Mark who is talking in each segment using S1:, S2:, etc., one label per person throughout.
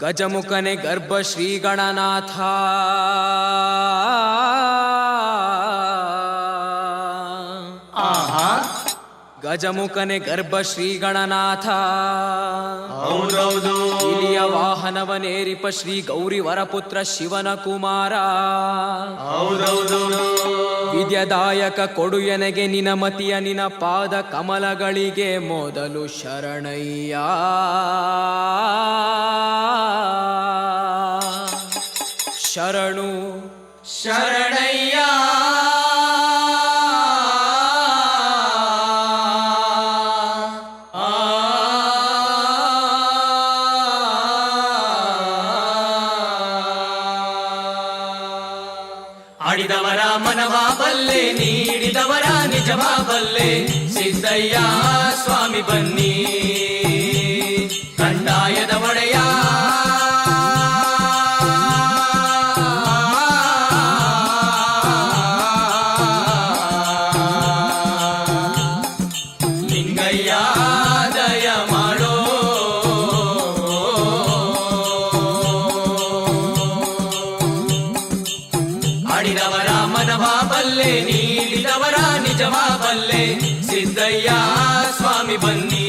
S1: ಗಜಮುಖನೆ ಗರ್ಭ ಶ್ರೀ ಗಣನಾಥ
S2: ಆಹಾ.
S1: ಗಜಮುಖನೆ ಗರ್ಭ ಶ್ರೀ ಗಣನಾಥ
S2: ಹೌದೌದು.
S1: ಇಲಿಯ ವಾಹನವನೇರಿಪ ಶ್ರೀ ಗೌರಿ ವರಪುತ್ರ ಶಿವನ ಕುಮಾರ.
S2: ಹೌದೌದು.
S1: ವಿದ್ಯದಾಯಕ ಕೊಡು ಎನಗೆ ನಿನ ಮತಿಯ ನಿನ ಪಾದ ಕಮಲಗಳಿಗೆ ಮೊದಲು ಶರಣಯ್ಯ. ಶರಣು
S2: ಶರಣಯ್ಯ. ಆಡಿದವರ ಮನವ ಬಲ್ಲೆ ನೀಡಿದವರ ನಿಜವ ಬಲ್ಲೆ. ಸಿದ್ದಯ್ಯ ಸ್ವಾಮಿ ಬನ್ನಿ. ನೀಡಿದವರ ನಿಜವಾ ಬಲ್ಲೆ ಸಿದ್ದಯ್ಯ ಸ್ವಾಮಿ ಬನ್ನಿ.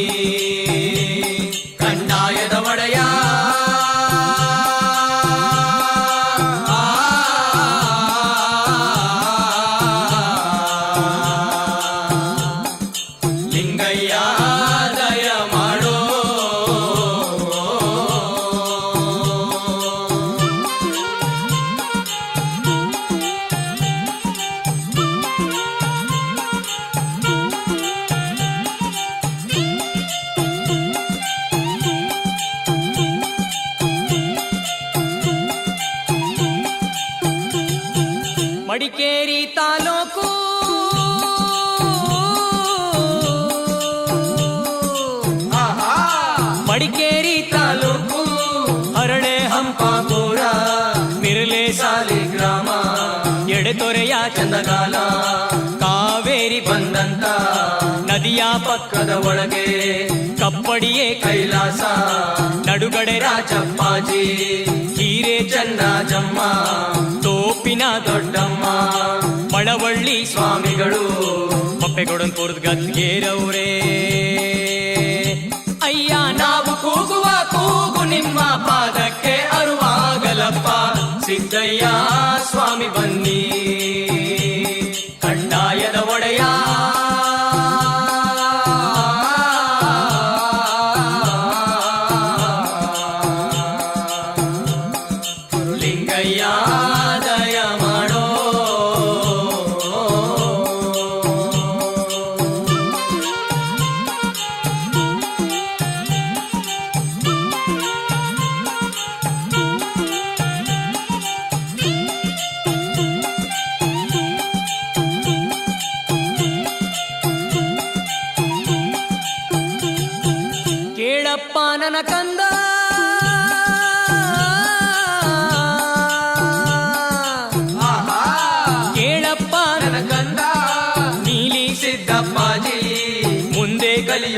S1: ಮಡಿಕೇರಿ ತಾಲೂಕು. ಮಡಿಕೇರಿ ತಾಲೂಕು. ಹರಳೆ
S2: ಹಂಪಾಪುರ.
S1: ಮಿರ್ಲೆ
S2: ಸಾಲಿ ಗ್ರಾಮ.
S1: ಎಡೆತೊರೆಯ
S2: ಚಂದಗಾಲ.
S1: ಕಾವೇರಿ
S2: ಬಂದಂತ.
S1: ನದಿಯ
S2: ಪಕ್ಕದ ಒಳಗೆ
S1: ಕಪ್ಪಡಿಯೇ
S2: ಕೈಲಾಸ.
S1: ನಡುಗಡೆ ರಾಜ
S2: ರಾಜಪ್ಪಾಜಿ.
S1: ಹೀರೆ ಚಂದ
S2: ಚನ್ನಜಮ್ಮ
S1: ತೋಪಿನ ದೊಡ್ಡ
S2: ದೊಡ್ಡಮ್ಮ. ಸ್ವಾಮಿಗಳು.
S1: ಮಪ್ಪೆಗೊಡನ್ಪುರದ ಗದ್ಗೇರವ್ರೇ. ಅಯ್ಯ
S2: ನಾವು ಕೂಗುವ ಕೂಗು ನಿಮ್ಮ ಪಾದಕ್ಕೆ ಅರುವಾಗಲಪ್ಪ. ಸಿದ್ದಯ್ಯ ಸ್ವಾಮಿ ಬನ್ನಿ. ಕಂದಾಯದ ಒಡೆಯ. ಲಿಂಗಯ್ಯ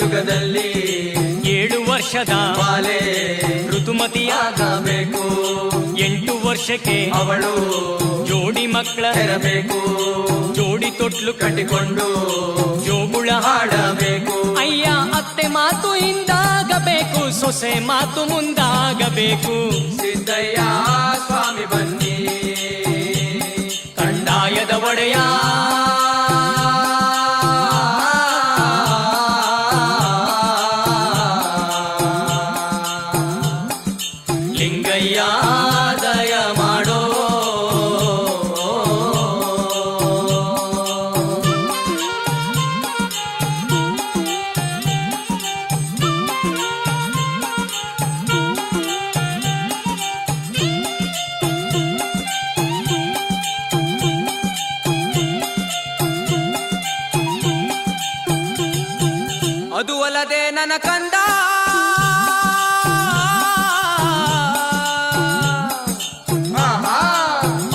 S1: ಮುಂದೆ
S2: ಕಲಿಯುಗದಲ್ಲಿ
S1: ಏಳು ವರ್ಷದ
S2: ಬಾಲೆ ಋತುಮತಿಯಾಗಬೇಕು.
S1: ಎಂಟು ವರ್ಷಕ್ಕೆ
S2: ಅವಳು
S1: ಜೋಡಿ ಮಕ್ಕಳ
S2: ಇರಬೇಕು
S1: ಜೋಡಿ ತೊಟ್ಲು
S2: ಕಟ್ಟಿಕೊಂಡು
S1: ಜೋಗುಳ
S2: ಹಾಡಬೇಕು.
S1: ಅಯ್ಯ ಅತ್ತೆ ಮಾತು ಹಿಂದಾಗಬೇಕು ಸೊಸೆ ಮಾತು ಮುಂದಾಗಬೇಕು.
S2: ಸಿದ್ದಯ್ಯ
S1: ನನ್ನ ಕಂದ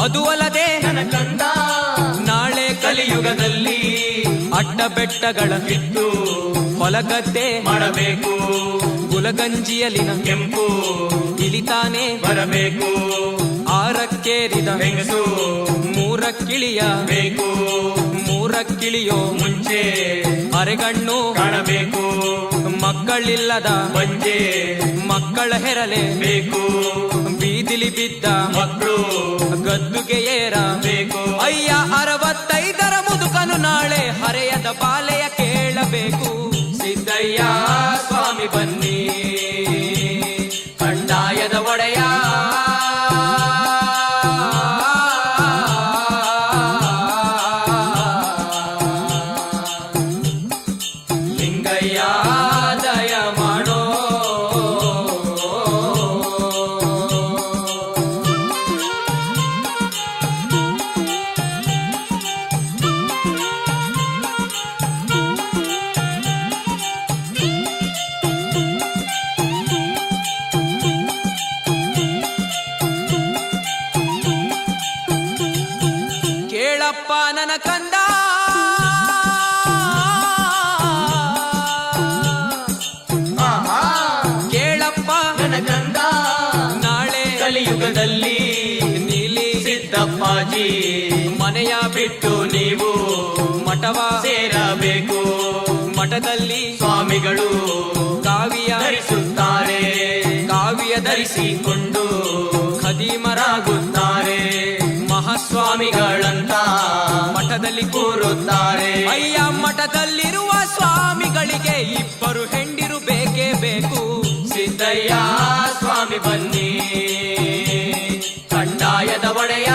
S1: ಅದು ಅಲ್ಲದೆ
S2: ನನ್ನ ಕಂದ
S1: ನಾಳೆ
S2: ಕಲಿಯುಗದಲ್ಲಿ
S1: ಅಡ್ಡ ಬೆಟ್ಟಗಳ
S2: ಬಿದ್ದು
S1: ಹೊಲಗದ್ದೆ
S2: ಮಾಡಬೇಕು.
S1: ಗುಲಗಂಜಿಯಲಿನ
S2: ಕೆಂಪು
S1: ಇಳಿತಾನೆ
S2: ಬರಬೇಕು.
S1: ಆರಕ್ಕೇರಿದ
S2: ಹೆಂಗಸು
S1: ಮೂರಕ್ಕಿಳಿಯ
S2: ಬೇಕು.
S1: ಮೂರಕ್ಕಿಳಿಯೋ
S2: ಮುಂಚೆ
S1: ಅರೆಗಣ್ಣು
S2: ಕಾಣಬೇಕು.
S1: ಮಕ್ಕಳಿಲ್ಲದ
S2: ಬಂಜೆ
S1: ಮಕ್ಕಳ ಹೆರಲೆ
S2: ಬೇಕು.
S1: ಬೀದಿಲಿ ಬಿದ್ದ
S2: ಮಕ್ಕಳು.
S1: ಗದ್ದುಗೆ
S2: ಏರಬೇಕು
S1: ಅಯ್ಯ ಅರವತ್ತೈದರ ಮುದುಕನು ನಾಳೆ ಹರೆಯದ ಬಾಲೆಯ ಕೇಳಪ್ಪ ನನ್ನ ಕಂದ ಕೇಳಪ್ಪ
S2: ನನ್ನ ಕಂದ
S1: ನಾಳೆ
S2: ಕಲಿಯುಗದಲ್ಲಿ
S1: ನೀಲಿ
S2: ಸಿದ್ದಪ್ಪಾಜಿ.
S1: ಮನೆಯ
S2: ಬಿಟ್ಟು ನೀವು
S1: ಮಠವ
S2: ಸೇರಬೇಕು.
S1: ಮಠದಲ್ಲಿ
S2: ಸ್ವಾಮಿಗಳು
S1: ಕಾವ್ಯ
S2: ಧರಿಸುತ್ತಾರೆ.
S1: ಕಾವ್ಯ ಧರಿಸಿ
S2: ಧರಿಸಿಕೊಂಡು
S1: ಖದೀಮರಾಗುತ್ತಾರೆ.
S2: ಸ್ವಾಮಿಗಳಂತ
S1: ಮಠದಲ್ಲಿ
S2: ಕೂರುತ್ತಾರೆ.
S1: ಅಯ್ಯ ಮಠದಲ್ಲಿರುವ ಸ್ವಾಮಿಗಳಿಗೆ ಇಬ್ಬರು ಹೆಂಡಿರು ಬೇಕೇ ಬೇಕು.
S2: ಸಿದ್ದಯ್ಯ ಸ್ವಾಮಿ ಬನ್ನಿ. ಕಡ್ಡಾಯದ ಒಡೆಯ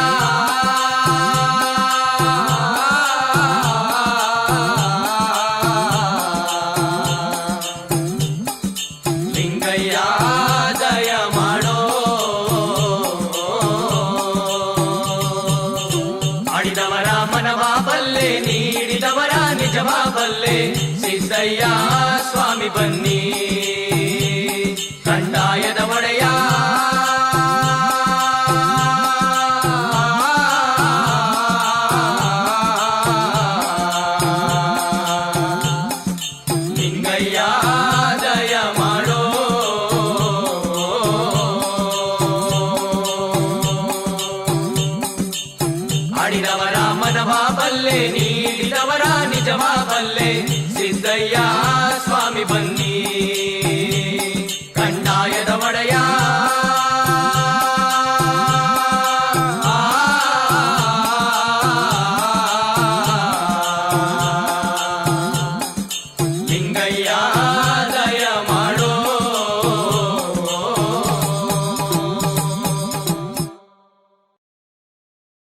S2: ಬಲ್ಲೆ ನೀಡಿದವರ ನಿಜವ ಬಲ್ಲೆ ಸಿದ್ದಯ್ಯ ಸ್ವಾಮಿ ಬನ್ನಿ. ఆడినవరా మనవా బల్లే నీడినవరా నిజమా బల్లే. సిద్ధయ్యా స్వామి బన్నీ.